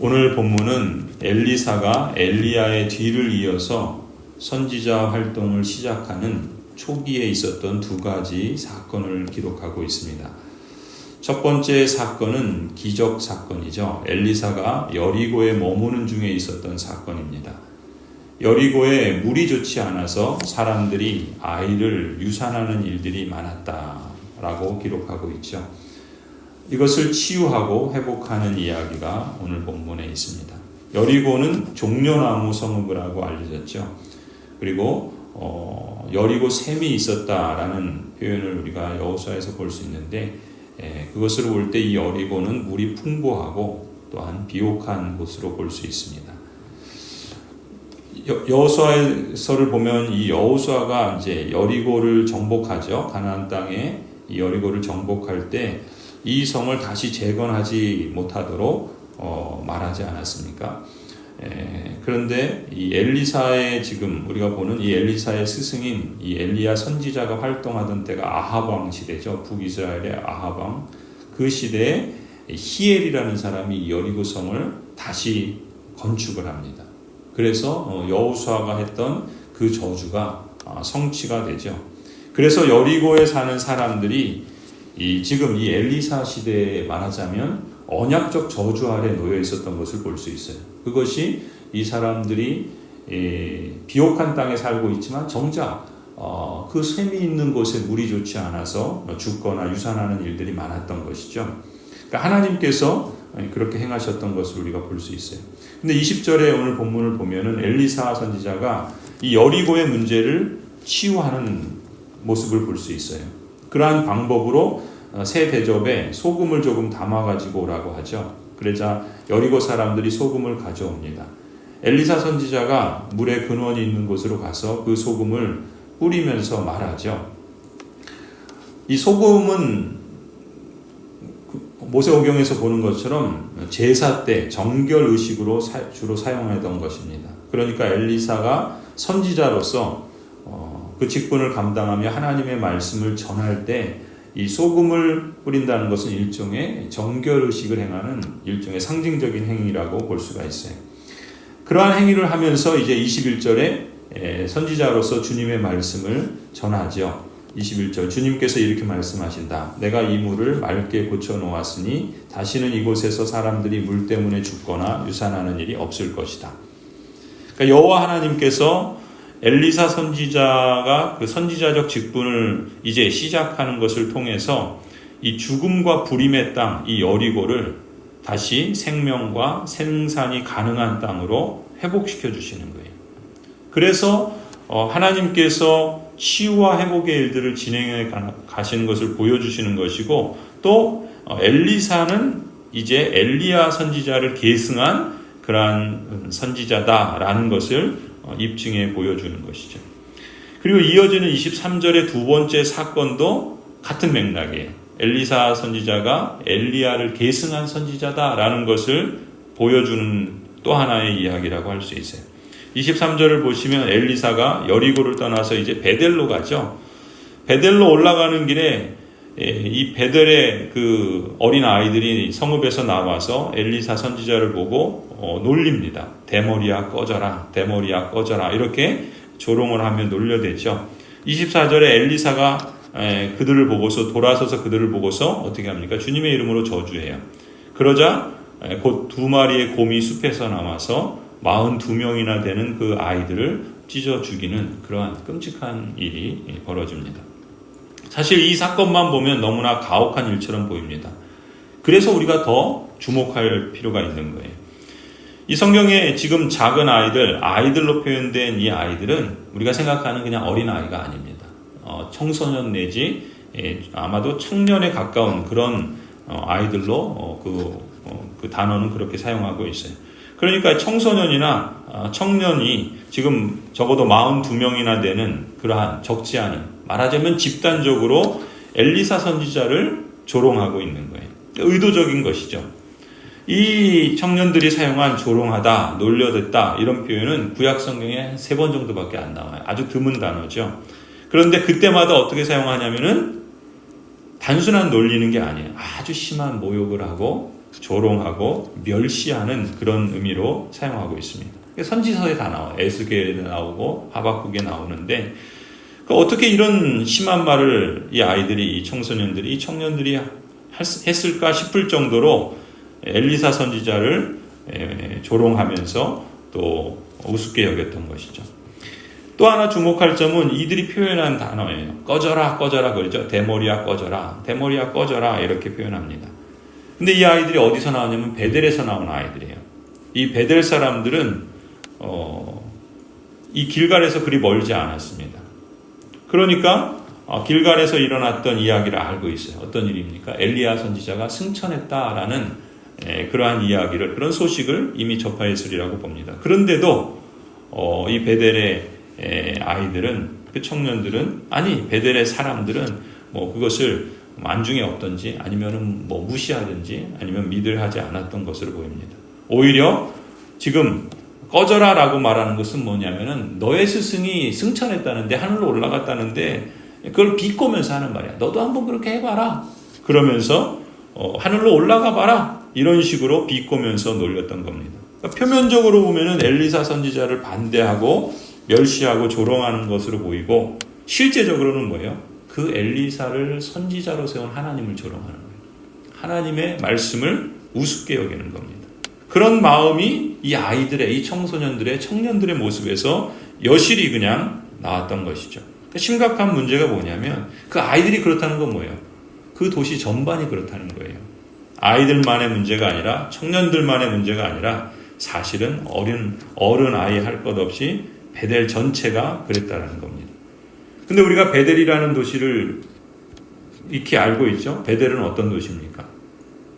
오늘 본문은 엘리사가 엘리야의 뒤를 이어서 선지자 활동을 시작하는 초기에 있었던 두 가지 사건을 기록하고 있습니다. 첫 번째 사건은 기적 사건이죠. 엘리사가 여리고에 머무는 중에 있었던 사건입니다. 여리고에 물이 좋지 않아서 사람들이 아이를 유산하는 일들이 많았다라고 기록하고 있죠. 이것을 치유하고 회복하는 이야기가 오늘 본문에 있습니다. 여리고는 종려나무 성읍이라고 알려졌죠. 그리고 어, 여리고 샘이 있었다라는 표현을 우리가 여호수아에서 볼 수 있는데 예, 그것으로 볼 때 이 여리고는 물이 풍부하고 또한 비옥한 곳으로 볼 수 있습니다. 여- 여호수아서를 보면 이 여호수아가 이제 여리고를 정복하죠. 가나안 땅에 이 여리고를 정복할 때 이 성을 다시 재건하지 못하도록 어, 말하지 않았습니까? 에, 그런데 이 엘리사의 지금 우리가 보는 이 엘리사의 스승인 이 엘리야 선지자가 활동하던 때가 아합 왕 시대죠. 북이스라엘의 아합 왕. 그 시대에 히엘이라는 사람이 이 여리고 성을 다시 건축을 합니다. 그래서 어, 여호수아가 했던 그 저주가 아, 성취가 되죠. 그래서 여리고에 사는 사람들이 이 지금 이 엘리사 시대에 말하자면 언약적 저주 아래 놓여 있었던 것을 볼 수 있어요. 그것이 이 사람들이 에, 비옥한 땅에 살고 있지만 정작 어, 그 샘이 있는 곳에 물이 좋지 않아서 죽거나 유산하는 일들이 많았던 것이죠. 그러니까 하나님께서 그렇게 행하셨던 것을 우리가 볼 수 있어요. 근데 20절에 오늘 본문을 보면은 엘리사 선지자가 이 여리고의 문제를 치유하는 모습을 볼 수 있어요. 그러한 방법으로 어, 새 대접에 소금을 조금 담아 가지고 오라고 하죠. 그러자 여리고 사람들이 소금을 가져옵니다. 엘리사 선지자가 물의 근원이 있는 곳으로 가서 그 소금을 뿌리면서 말하죠. 이 소금은 그 모세오경에서 보는 것처럼 제사 때 정결 의식으로 사- 주로 사용하던 것입니다. 그러니까 엘리사가 선지자로서 어, 그 직분을 감당하며 하나님의 말씀을 전할 때 이 소금을 뿌린다는 것은 일종의 정결 의식을 행하는 일종의 상징적인 행위라고 볼 수가 있어요. 그러한 행위를 하면서 이제 21절에 선지자로서 주님의 말씀을 전하죠. 21절 주님께서 이렇게 말씀하신다. 내가 이 물을 맑게 고쳐 놓았으니 다시는 이곳에서 사람들이 물 때문에 죽거나 유산하는 일이 없을 것이다. 그러니까 여호와 하나님께서 엘리사 선지자가 그 선지자적 직분을 이제 시작하는 것을 통해서 이 죽음과 불임의 땅, 이 여리고를 다시 생명과 생산이 가능한 땅으로 회복시켜 주시는 거예요. 그래서 어, 하나님께서 치유와 회복의 일들을 진행해 가- 가시는 것을 보여주시는 것이고 또 어, 엘리사는 이제 엘리야 선지자를 계승한 그러한 선지자다라는 것을 어, 입증해 보여주는 것이죠. 그리고 이어지는 23절의 두 번째 사건도 같은 맥락이에요. 엘리사 선지자가 엘리야를 계승한 선지자다라는 것을 보여주는 또 하나의 이야기라고 할 수 있어요. 23절을 보시면 엘리사가 여리고를 떠나서 이제 베델로 가죠. 베델로 올라가는 길에 예, 이 베델의 그 어린 아이들이 성읍에서 나와서 엘리사 선지자를 보고 어, 놀립니다. 대머리야 꺼져라, 대머리야 꺼져라 이렇게 조롱을 하며 놀려대죠. 24절에 엘리사가 에, 그들을 보고서 돌아서서 그들을 보고서 어떻게 합니까? 주님의 이름으로 저주해요. 그러자 곧 두 마리의 곰이 숲에서 나와서 42명이나 되는 그 아이들을 찢어 죽이는 그러한 끔찍한 일이 벌어집니다. 사실 이 사건만 보면 너무나 가혹한 일처럼 보입니다. 그래서 우리가 더 주목할 필요가 있는 거예요. 이 성경에 지금 작은 아이들, 아이들로 표현된 이 아이들은 우리가 생각하는 그냥 어린 아이가 아닙니다. 어, 청소년 내지 예, 아마도 청년에 가까운 그런 어, 아이들로 어, 그, 어, 그 단어는 그렇게 사용하고 있어요. 그러니까 청소년이나 어, 청년이 지금 적어도 42명이나 되는 그러한 적지 않은 말하자면 집단적으로 엘리사 선지자를 조롱하고 있는 거예요. 의도적인 것이죠. 이 청년들이 사용한 조롱하다, 놀려댔다 이런 표현은 구약 성경에 세 번 정도밖에 안 나와요. 아주 드문 단어죠. 그런데 그때마다 어떻게 사용하냐면은 단순한 놀리는 게 아니에요. 아주 심한 모욕을 하고 조롱하고 멸시하는 그런 의미로 사용하고 있습니다. 선지서에 다 나와요. 에스겔에 나오고 하박국에 나오는데 그 어떻게 이런 심한 말을 이 아이들이 이 청소년들이 이 청년들이 했을까 싶을 정도로 엘리사 선지자를 조롱하면서 또 우습게 여겼던 것이죠. 또 하나 주목할 점은 이들이 표현한 단어예요. 꺼져라, 꺼져라 그러죠. 대머리야, 꺼져라. 대머리야, 꺼져라. 이렇게 표현합니다. 근데 이 아이들이 어디서 나왔냐면 베델에서 나온 아이들이에요. 이 베델 사람들은, 어, 이 길갈에서 그리 멀지 않았습니다. 그러니까, 어, 길갈에서 일어났던 이야기를 알고 있어요. 어떤 일입니까? 엘리야 선지자가 승천했다라는 예, 그러한 이야기를, 그런 소식을 이미 접하였으리라고 봅니다. 그런데도, 어, 이 베델의 아이들은 그 청년들은 아니 베델의 사람들은 뭐 그것을 안중에 없던지 아니면은 뭐 무시하든지 아니면 믿을 하지 않았던 것으로 보입니다. 오히려 지금 꺼져라라고 말하는 것은 뭐냐면은 너의 스승이 승천했다는데 하늘로 올라갔다는데 그걸 비꼬면서 하는 말이야. 너도 한번 그렇게 해봐라. 그러면서 어, 하늘로 올라가 봐라. 이런 식으로 비꼬면서 놀렸던 겁니다. 그러니까 표면적으로 보면은 엘리사 선지자를 반대하고 멸시하고 조롱하는 것으로 보이고 실제적으로는 뭐예요? 그 엘리사를 선지자로 세운 하나님을 조롱하는 거예요. 하나님의 말씀을 우습게 여기는 겁니다. 그런 마음이 이 아이들의, 이 청소년들의, 청년들의 모습에서 여실히 그냥 나왔던 것이죠. 그러니까 심각한 문제가 뭐냐면 그 아이들이 그렇다는 건 뭐예요? 그 도시 전반이 그렇다는 거예요. 아이들만의 문제가 아니라 청년들만의 문제가 아니라 사실은 어린 어른 아이 할 것 없이 베델 전체가 그랬다라는 겁니다. 근데 우리가 베델이라는 도시를 익히 알고 있죠. 베델은 어떤 도시입니까?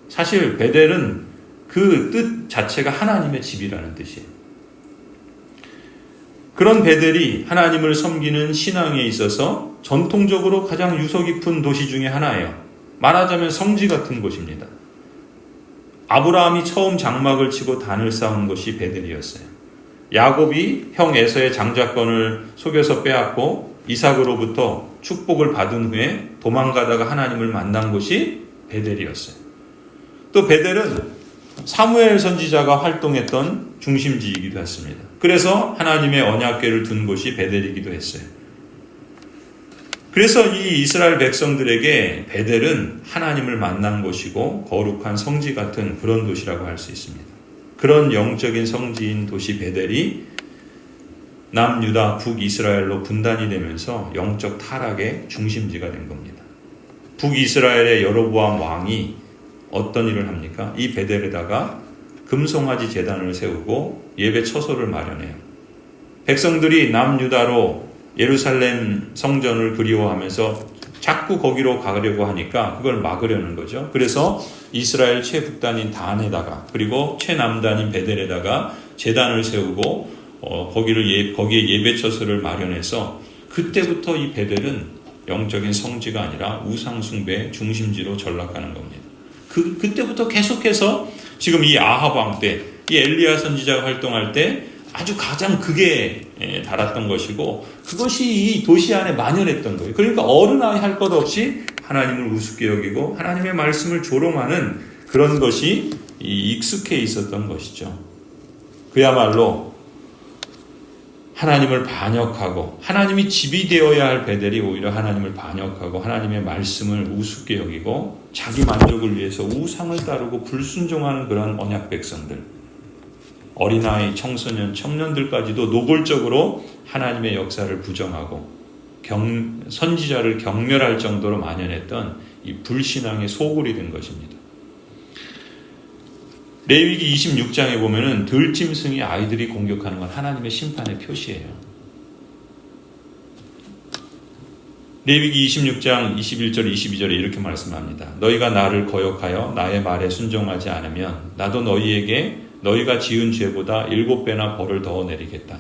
사실 베델은 그 뜻 자체가 하나님의 집이라는 뜻이에요. 그런 베델이 하나님을 섬기는 신앙에 있어서 전통적으로 가장 유서 깊은 도시 중의 하나예요. 말하자면 성지 같은 곳입니다. 아브라함이 처음 장막을 치고 단을 쌓은 곳이 베델이었어요. 야곱이 형 에서의 장자권을 속여서 빼앗고 이삭으로부터 축복을 받은 후에 도망가다가 하나님을 만난 곳이 베델이었어요. 또 베델은 사무엘 선지자가 활동했던 중심지이기도 했습니다. 그래서 하나님의 언약궤를 둔 곳이 베델이기도 했어요. 그래서 이 이스라엘 백성들에게 베델은 하나님을 만난 곳이고 거룩한 성지 같은 그런 도시라고 할 수 있습니다. 그런 영적인 성지인 도시 베델이 남유다 북이스라엘로 분단이 되면서 영적 타락의 중심지가 된 겁니다. 북이스라엘의 여로보암 왕이 어떤 일을 합니까? 이 베델에다가 금송아지 재단을 세우고 예배 처소를 마련해요. 백성들이 남유다로 예루살렘 성전을 그리워하면서 자꾸 거기로 가려고 하니까 그걸 막으려는 거죠. 그래서 이스라엘 최북단인 단에다가 그리고 최남단인 베델에다가 재단을 세우고 어, 거기를 예, 거기에 예배처소를 마련해서 그때부터 이 베델은 영적인 성지가 아니라 우상 숭배의 중심지로 전락하는 겁니다. 그 그때부터 계속해서 지금 이 아합 왕 때, 이 엘리야 선지자가 활동할 때 아주 가장 극에 예, 달았던 것이고 그것이 이 도시 안에 만연했던 거예요. 그러니까 어른 아이 할 것 없이 하나님을 우습게 여기고 하나님의 말씀을 조롱하는 그런 것이 익숙해 있었던 것이죠. 그야말로 하나님을 반역하고 하나님이 집이 되어야 할 베델이 오히려 하나님을 반역하고 하나님의 말씀을 우습게 여기고 자기 만족을 위해서 우상을 따르고 불순종하는 그런 언약 백성들 어린아이, 청소년, 청년들까지도 노골적으로 하나님의 역사를 부정하고 경, 선지자를 경멸할 정도로 만연했던 이 불신앙의 소굴이 된 것입니다. 레위기 26장에 보면은 들짐승이 아이들이 공격하는 건 하나님의 심판의 표시예요. 레위기 26장 21절 22절에 이렇게 말씀합니다. 너희가 나를 거역하여 나의 말에 순종하지 않으면 나도 너희에게 너희가 지은 죄보다 일곱 배나 벌을 더 내리겠다.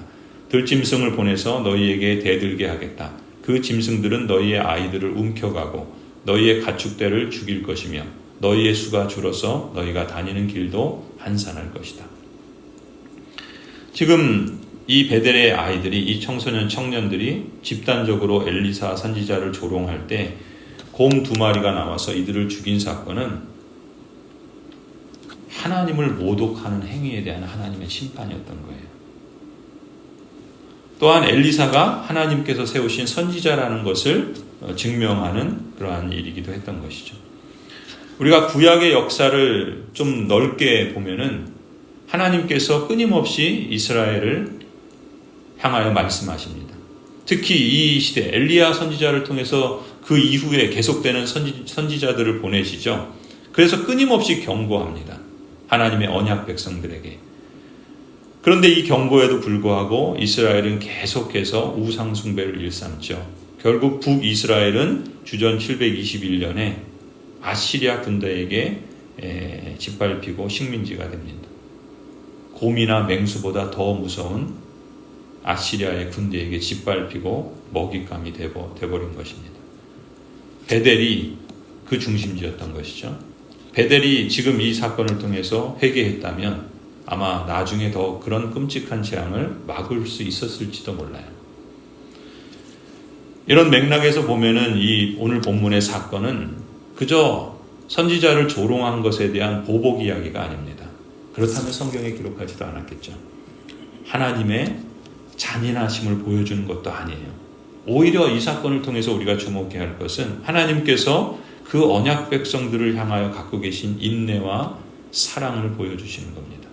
들짐승을 보내서 너희에게 대들게 하겠다. 그 짐승들은 너희의 아이들을 움켜가고 너희의 가축대를 죽일 것이며 너희의 수가 줄어서 너희가 다니는 길도 한산할 것이다. 지금 이 베델의 아이들이 이 청소년 청년들이 집단적으로 엘리사 선지자를 조롱할 때 곰 두 마리가 나와서 이들을 죽인 사건은 하나님을 모독하는 행위에 대한 하나님의 심판이었던 거예요. 또한 엘리사가 하나님께서 세우신 선지자라는 것을 어, 증명하는 그러한 일이기도 했던 것이죠. 우리가 구약의 역사를 좀 넓게 보면은 하나님께서 끊임없이 이스라엘을 향하여 말씀하십니다. 특히 이 시대 엘리야 선지자를 통해서 그 이후에 계속되는 선지, 선지 자들을 보내시죠. 그래서 끊임없이 경고합니다. 하나님의 언약 백성들에게. 그런데 이 경고에도 불구하고 이스라엘은 계속해서 우상숭배를 일삼죠. 결국 북이스라엘은 주전 721년에 아시리아 군대에게 짓밟히고 식민지가 됩니다. 곰이나 맹수보다 더 무서운 아시리아의 군대에게 짓밟히고 먹잇감이 되버린 것입니다. 베델이 그 중심지였던 것이죠. 베델이 지금 이 사건을 통해서 회개했다면 아마 나중에 더 그런 끔찍한 재앙을 막을 수 있었을지도 몰라요. 이런 맥락에서 보면은 이 오늘 본문의 사건은 그저 선지자를 조롱한 것에 대한 보복 이야기가 아닙니다. 그렇다면 성경에 기록하지도 않았겠죠. 하나님의 잔인하심을 보여주는 것도 아니에요. 오히려 이 사건을 통해서 우리가 주목해야 할 것은 하나님께서 그 언약 백성들을 향하여 갖고 계신 인내와 사랑을 보여주시는 겁니다.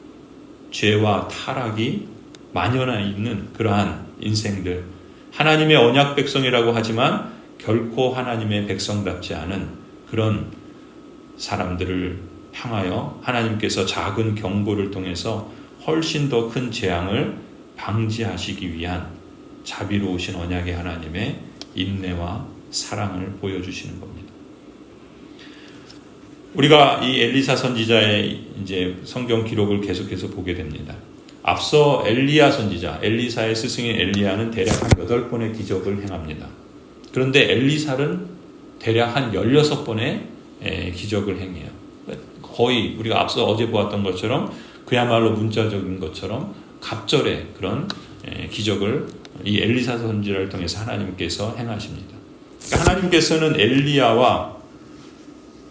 죄와 타락이 만연해 있는 그러한 인생들, 하나님의 언약 백성이라고 하지만 결코 하나님의 백성답지 않은 그런 사람들을 향하여 하나님께서 작은 경고를 통해서 훨씬 더 큰 재앙을 방지하시기 위한 자비로우신 언약의 하나님의 인내와 사랑을 보여주시는 겁니다. 우리가 이 엘리사 선지자의 이제 성경 기록을 계속해서 보게 됩니다. 앞서 엘리야 선지자, 엘리사의 스승인 엘리야는 대략 한 8번의 기적을 행합니다. 그런데 엘리사는 대략 한 16번의 기적을 행해요. 거의 우리가 앞서 어제 보았던 것처럼 그야말로 문자적인 것처럼 갑절의 그런 기적을 이 엘리사 선지자를 통해서 하나님께서 행하십니다. 그러니까 하나님께서는 엘리야와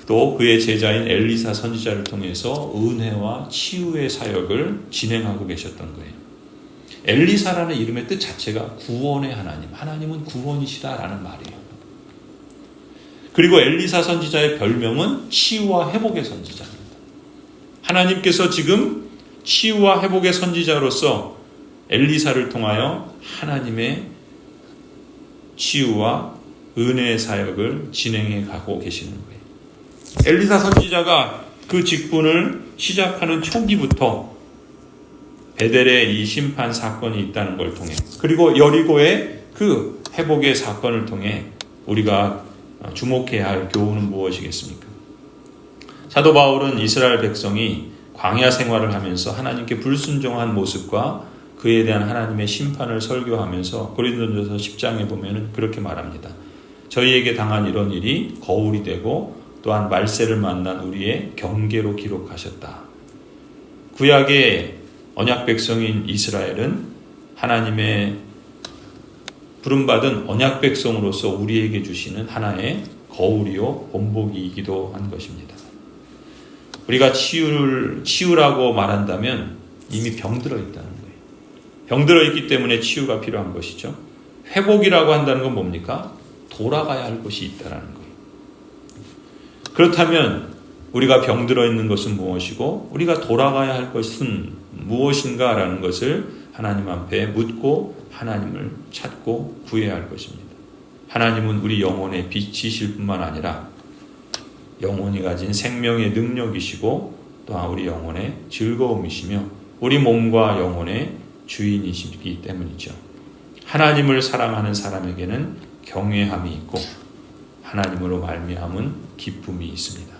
또 그의 제자인 엘리사 선지자를 통해서 은혜와 치유의 사역을 진행하고 계셨던 거예요. 엘리사라는 이름의 뜻 자체가 구원의 하나님, 하나님은 구원이시다라는 말이에요. 그리고 엘리사 선지자의 별명은 치유와 회복의 선지자입니다. 하나님께서 지금 치유와 회복의 선지자로서 엘리사를 통하여 하나님의 치유와 은혜의 사역을 진행해 가고 계시는 거예요. 엘리사 선지자가 그 직분을 시작하는 초기부터 베델의 이 심판 사건이 있다는 걸 통해 그리고 여리고의 그 회복의 사건을 통해 우리가 주목해야 할 교훈은 무엇이겠습니까? 사도 바울은 이스라엘 백성이 광야 생활을 하면서 하나님께 불순종한 모습과 그에 대한 하나님의 심판을 설교하면서 고린도전서 10장에 보면은 그렇게 말합니다. 저희에게 당한 이런 일이 거울이 되고 또한 말세를 만난 우리의 경계로 기록하셨다. 구약의 언약 백성인 이스라엘은 하나님의 부름받은 언약 백성으로서 우리에게 주시는 하나의 거울이요 본보기이기도 한 것입니다. 우리가 치유를 치유라고 말한다면 이미 병들어 있다는 거예요. 병들어 있기 때문에 치유가 필요한 것이죠. 회복이라고 한다는 건 뭡니까? 돌아가야 할 것이 있다라는 거예요. 그렇다면 우리가 병들어 있는 것은 무엇이고 우리가 돌아가야 할 것은 무엇인가라는 것을 하나님 앞에 묻고 하나님을 찾고 구해야 할 것입니다. 하나님은 우리 영혼의 빛이실 뿐만 아니라 영혼이 가진 생명의 능력이시고 또한 우리 영혼의 즐거움이시며 우리 몸과 영혼의 주인이시기 때문이죠. 하나님을 사랑하는 사람에게는 경외함이 있고 하나님으로 말미암은 기쁨이 있습니다.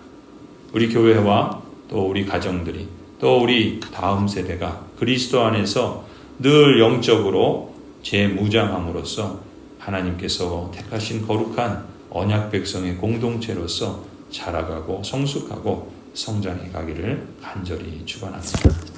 우리 교회와 또 우리 가정들이 또 우리 다음 세대가 그리스도 안에서 늘 영적으로 재무장함으로써 하나님께서 택하신 거룩한 언약 백성의 공동체로서 자라가고 성숙하고 성장해 가기를 간절히 축원합니다.